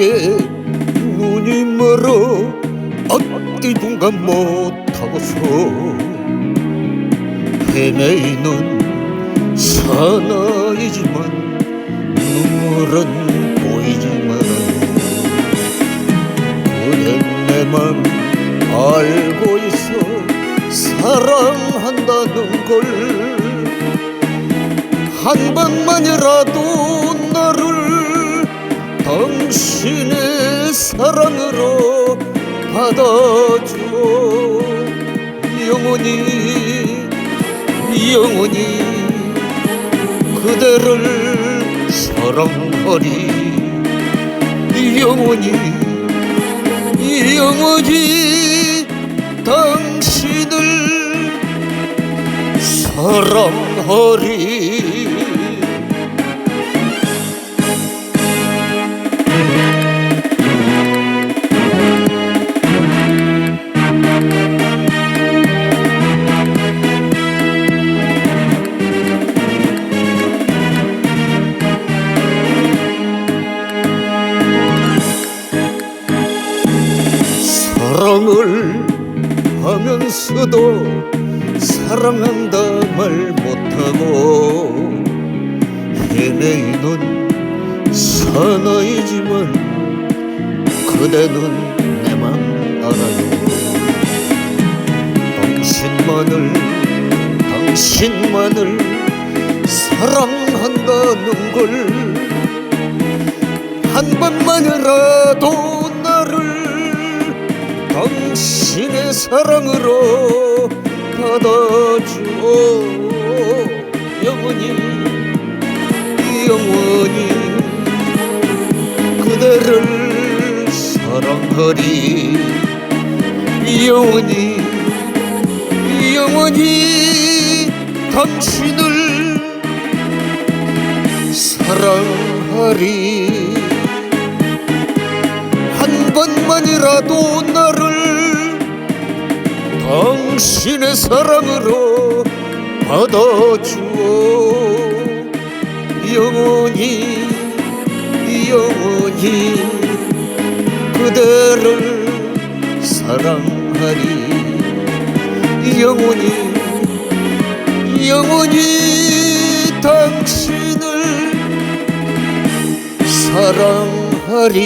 사랑에 눈이 멀어 앞뒤중간 못하고서 헤매이는 사나이지만 눈물은 보이지만 그래 내맘 알고 있어 사랑한다는 걸 한 번만이라도 받아줘. 영원히 영원히 그대를 사랑하리. 영원히 영원히 당신을 사랑하리 사랑을 하면서도 사랑한다 말 못하고 헤매이는 사나이지만 그대는 내 맘 알아요. 당신만을 당신만을 사랑한다는 걸 한 번만이라도 사랑으로 받아줘 영원히 영원히 그대를 사랑하리. 영원히 영원히 당신을 사랑하리. 한 번만이라도 나를 당신의 사랑으로 받아주어. 영원히 영원히 그대를 사랑하리. 영원히 영원히 당신을 사랑하리